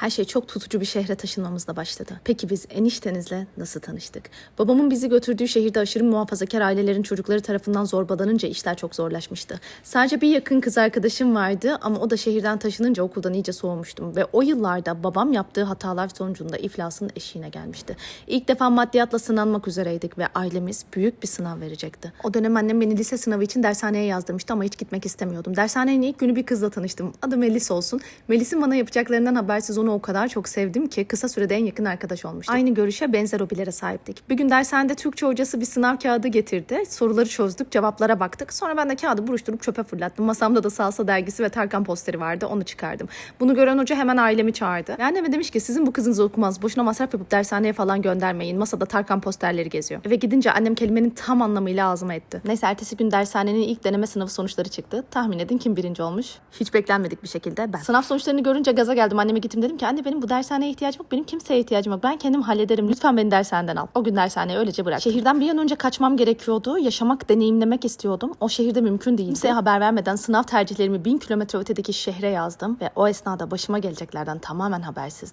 Her şey çok tutucu bir şehre taşınmamızla başladı. Peki biz eniştenizle nasıl tanıştık? Babamın bizi götürdüğü şehirde aşırı muhafazakar ailelerin çocukları tarafından zorbalanınca işler çok zorlaşmıştı. Sadece bir yakın kız arkadaşım vardı ama o da şehirden taşınınca okuldan iyice soğumuştum. Ve o yıllarda babam yaptığı hatalar sonucunda iflasın eşiğine gelmişti. İlk defa maddiyatla sınanmak üzereydik ve ailemiz büyük bir sınav verecekti. O dönem annem beni lise sınavı için dershaneye yazdırmıştı ama hiç gitmek istemiyordum. Dershanenin ilk günü bir kızla tanıştım. Adı Melis olsun. Melis'in bana yapacaklarından habersiz onu o kadar çok sevdim ki kısa sürede en yakın arkadaş olmuştuk. Aynı görüşe benzer hobilere sahiptik. Bir gün dershanede Türkçe hocası bir sınav kağıdı getirdi. Soruları çözdük, cevaplara baktık. Sonra ben de kağıdı buruşturup çöpe fırlattım. Masamda da Salsa dergisi ve Tarkan posteri vardı. Onu çıkardım. Bunu gören hoca hemen ailemi çağırdı. Yani anneme demiş ki sizin bu kızınız okumaz. Boşuna masraf yapıp dershaneye falan göndermeyin. Masada Tarkan posterleri geziyor. Eve gidince annem kelimenin tam anlamıyla ağzıma etti. Neyse ertesi gün dershanenin ilk deneme sınavı sonuçları çıktı. Tahmin edin kim birinci olmuş? Hiç beklenmedik bir şekilde ben. Sınav sonuçlarını görünce gaza geldim. Anneme gittim dedim ki anne benim bu dershaneye ihtiyacım yok. Benim kimseye ihtiyacım yok. Ben kendim hallederim. Lütfen beni dershaneden al. O gün dershaneyi öylece bırak. Şehirden bir an önce kaçmam gerekiyordu. Yaşamak, deneyimlemek istiyordum. O şehirde mümkün değil. Kimseye haber vermeden sınav tercihlerimi bin kilometre ötedeki şehre yazdım. Ve o esnada başıma geleceklerden tamamen habersizdim.